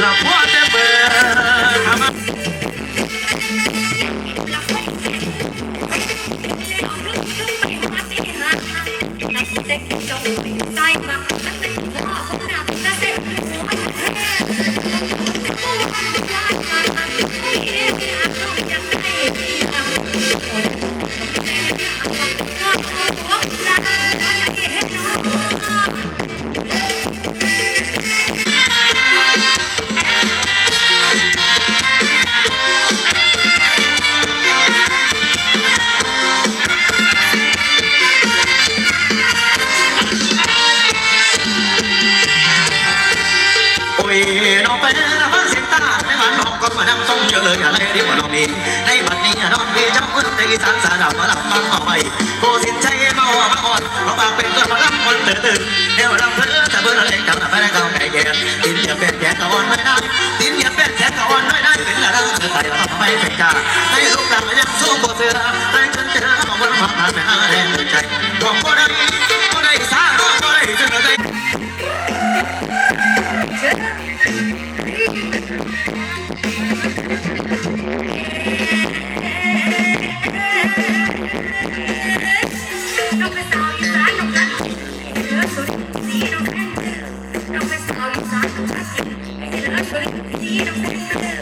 เราพ่อ จะเบื่อทำไมโอ้ยน้องเป็นฟังสียงตาในบ้านน้องก็มานั่งทรงเยอะเลยอะไรดีกว่าน้องนี่ในบัดนี้น้องพี่เจ้าคนตีสารสาดมาลับมาเอาไปโคสินใจเมามาอ่อนมาปากเป็นตัวมาลับคนตื่นตื่นเดี๋ยวเราเพื่อแต่เพื่อเราเล่นกับเราไม่ได้เขาไก่แก่ตินอย่าเป็นแก่ก่อนไม่ได้ตินอย่าเป็นแก่ก่อนไม่ได้เป็นอะไรเธอไทยเราไม่เป็นกาในลูกหลังยังสู้บ่เสือในจนเจอของวันความผ่านไม่อาแรงใจของบ่ได้บ่ Yeah.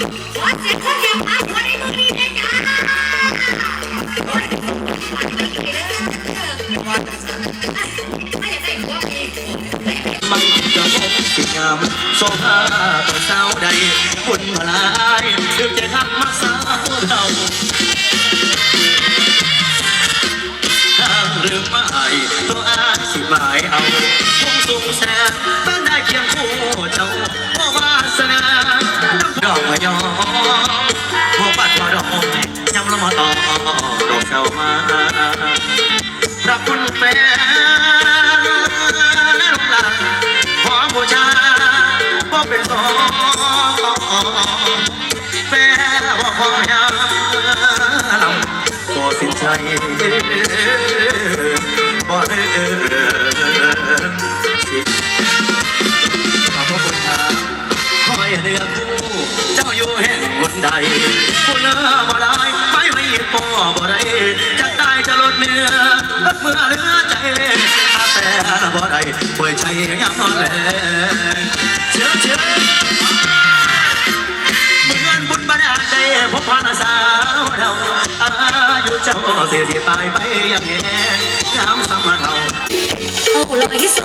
หัวเสียคนเดียวมาหัวในมือนี่ได้จ้าไม่ได้หัวเองมัน ยอมหัวปัดมาดอกยำละมาต่อดอกเก่ามารับคุณแฟนและลูกหลานขอบูชาบ่เป็นสองแฟนว่าขอยาลำบ่สิ้นใจบ่เลิก ใจคุณเออบ่ได้ไปไม่เห็นพ่อบ่ไรจะตายจะลดเนื้อเมื่อเลือใจถ้าแต่บ่ได้ป่วยใจยังนอนแลเชื่อเชื่อเหมือนบุญบานดาลใจพบพานสาวเราอายุเจ้าเสียสิตายไปยังเงี้ยยามสำเราเอาลอยสู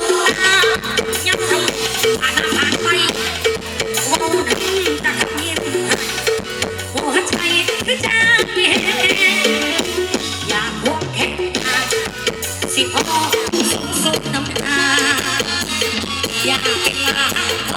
ง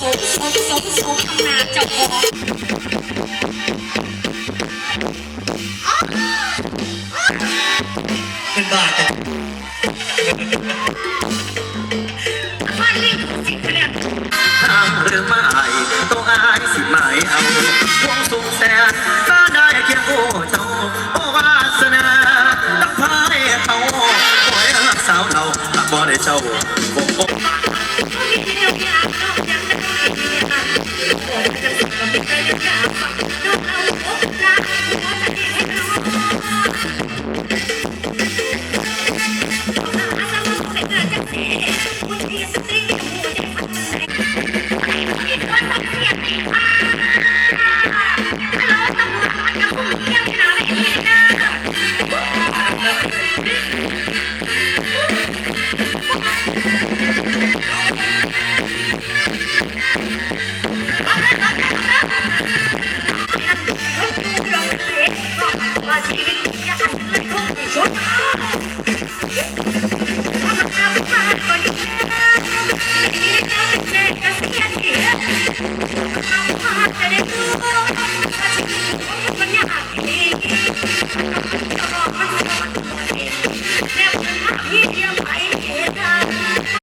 ซบซบซบซบข้างหน้าเจ้าของเป็บาแต่บ้านลิงสิคะแนนทำหรือไม่ตองอายสิไม่เอาวงสุขแสนก็ได้เคียงโอ้เจ้า Yeah.